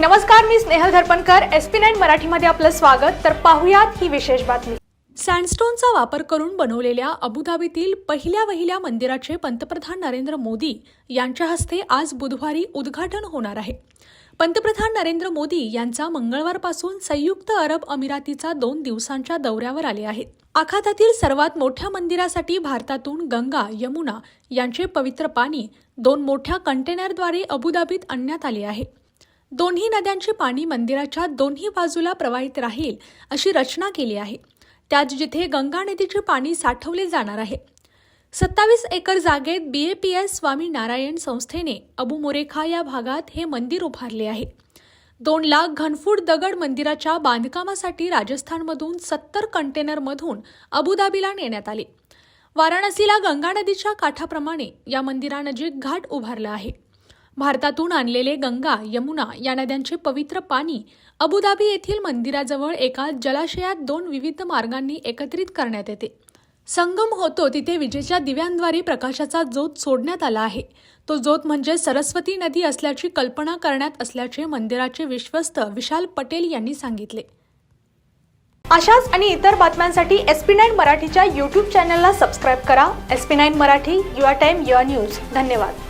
नमस्कार मी Snehal Dharpankar. S P nine मराठीमध्ये आपलं स्वागत. तर पाहुयात ही विशेष बातमी. सँडस्टोनचा वापर करून बनवलेल्या अबुधाबीतील पहिल्या वहिल्या मंदिराचे पंतप्रधान नरेंद्र मोदी यांच्या हस्ते आज बुधवारी उद्घाटन होणार आहे. पंतप्रधान नरेंद्र मोदी यांचा मंगळवारपासून संयुक्त अरब अमिरातीचा दोन दिवसांच्या दौऱ्यावर आले आहेत. आखातातील सर्वात मोठ्या मंदिरासाठी भारतातून गंगा यमुना यांचे पवित्र पाणी दोन मोठ्या कंटेनरद्वारे अबुधाबीत आणण्यात आले आहे. दोन्ही नद्यांचे पाणी मंदिराच्या दोन्ही बाजूला प्रवाहित राहील अशी रचना केली आहे. त्यात जिथे गंगा नदीचे पाणी साठवले जाणार आहे. सत्तावीस एकर जागेत B A P S Swami Narayan संस्थेने अबू मोरेखा या भागात हे मंदिर उभारले आहे. दोन लाख घनफूट दगड मंदिराच्या बांधकामासाठी राजस्थानमधून सत्तर कंटेनरमधून अबुधाबीला नेण्यात आले. वाराणसीला गंगा नदीच्या काठाप्रमाणे या मंदिरानजीक घाट उभारला आहे. भारतातून आणलेले गंगा यमुना या नद्यांचे पवित्र पाणी अबुधाबी येथील मंदिराजवळ एका जलाशयात दोन विविध मार्गांनी एकत्रित करण्यात येते. संगम होतो तिथे विजेच्या दिव्यांद्वारे प्रकाशाचा जोत सोडण्यात आला आहे. तो जोत म्हणजे सरस्वती नदी असल्याची कल्पना करण्यात असल्याचे मंदिराचे विश्वस्त विशाल पटेल यांनी सांगितले. अशाच आणि इतर बातम्यांसाठी एस पी नाईन मराठीच्या यूट्यूब चॅनलला सबस्क्राईब करा. S P nine Marathi your time your news धन्यवाद.